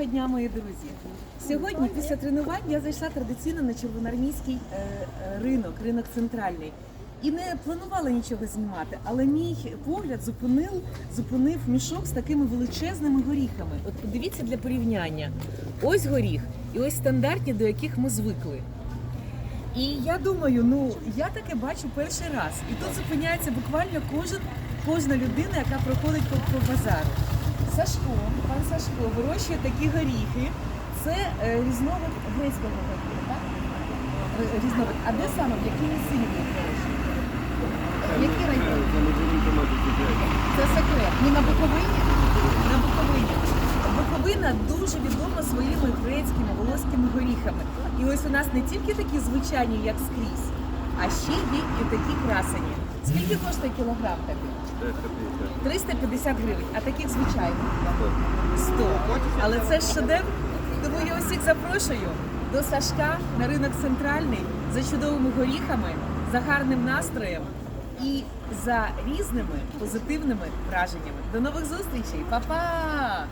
Доброго дня, мої друзі. Сьогодні, після тренувань, я зайшла традиційно на червоноармійський е, е, ринок, ринок центральний. І не планувала нічого знімати, але мій погляд зупинив, зупинив мішок з такими величезними горіхами. От подивіться для порівняння. Ось горіх, і ось стандартні, до яких ми звикли. І я думаю, ну я таке бачу перший раз. І тут зупиняється буквально кожен, кожна людина, яка проходить по, по базару. Сашко, пан Сашко вирощує такі горіхи. Це е, різновид грецького горіха, так? Різновид. А де саме, в якій місцині ви вирощуєте? Які райони? Це секрет. Ну на Буковині? На Буковині. Буковина дуже відома своїми грецькими волоськими горіхами. І ось у нас не тільки такі звичайні, як скрізь, а ще є і такі красені. Скільки коштує кілограм такий? 350 гривень, а таких звичайних 100. Але це ж шедевр. Тому я усіх запрошую до Сашка на ринок центральний за чудовими горіхами, за гарним настроєм і за різними позитивними враженнями. До нових зустрічей, Па-па!